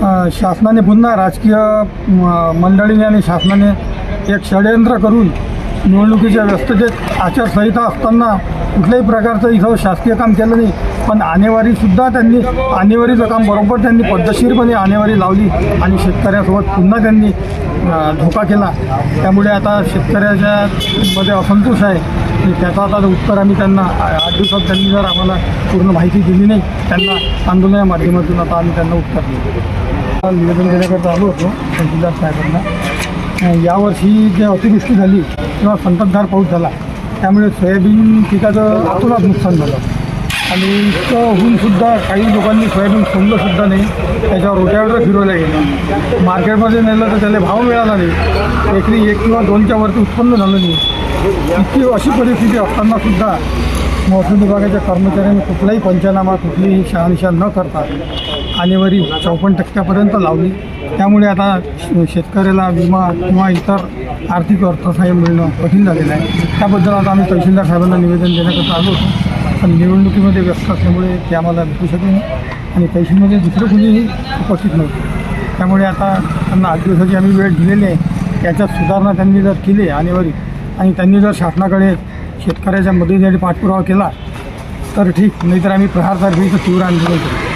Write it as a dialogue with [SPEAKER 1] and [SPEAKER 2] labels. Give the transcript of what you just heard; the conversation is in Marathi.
[SPEAKER 1] शासनाने पुन्हा राजकीय म, मंडळीने आणि शासनाने एक षडयंत्र करून निवडणुकीच्या व्यस्ततेत आचारसंहिता असताना कुठल्याही प्रकारचं इथं शासकीय काम केलं नाही. पण आणेवारीसुद्धा त्यांनी आणेवारीचं काम बरोबर त्यांनी पद्धतशीरपणे आणेवारी लावली आणि शेतकऱ्यासोबत पुन्हा त्यांनी धोका केला. त्यामुळे आता शेतकऱ्याच्या मध्ये असंतोष आहे. त्याचं आता उत्तर आम्ही त्यांना आठ दिवसात त्यांनी जर आम्हाला पूर्ण माहिती दिली नाही त्यांना आंदोलनाच्या माध्यमातून आता आम्ही त्यांना उत्तर दिलं निवेदन देण्याकरता आलो होतो तहसीलदार साहेबांना. यावर्षी जे अतिवृष्टी झाली किंवा संततधार पाऊस झाला त्यामुळे सोयाबीन पिकाचं अतोनात नुकसान झालं. आणि इतकं होऊनसुद्धा काही लोकांनी सोयाबीन सोडलंसुद्धा नाही त्याच्यावर रोट्यावर फिरवलं गेलं. मार्केटमध्ये नेलं तर त्याला भाव मिळाला नाही. एकरी एक किंवा दोनच्या वरती उत्पन्न झालं नाही. इतकी अशी परिस्थिती असतानासुद्धा महसूल विभागाच्या कर्मचाऱ्यांनी कुठलाही पंचनामा कुठलीही शहानिशा न करता आणेवारी चौपन्न टक्क्यापर्यंत लावली. त्यामुळे आता शेतकऱ्याला विमा किंवा इतर आर्थिक अर्थसहाय्य मिळणं कठीण झालेलं आहे. त्याबद्दल आता आम्ही तहसीलदार साहेबांना निवेदन देण्याकरता आलो होतो पण निवडणुकीमध्ये व्यस्त असल्यामुळे ते आम्हाला भेटू शकले नाही आणि तहसीलमध्ये दुसरं कुणीही उपस्थित नव्हते. त्यामुळे आता त्यांना आठ दिवसाची आम्ही वेळ दिलेली आहे. त्याच्यात सुधारणा त्यांनी जर केली आणेवारी आणि त्यांनी जर शासनाकडे शेतकऱ्याच्या मदतीसाठी पाठपुरावा केला तर ठीक. नाहीतर आम्ही प्रहारतर्फे तीव्र आंदोलन करू.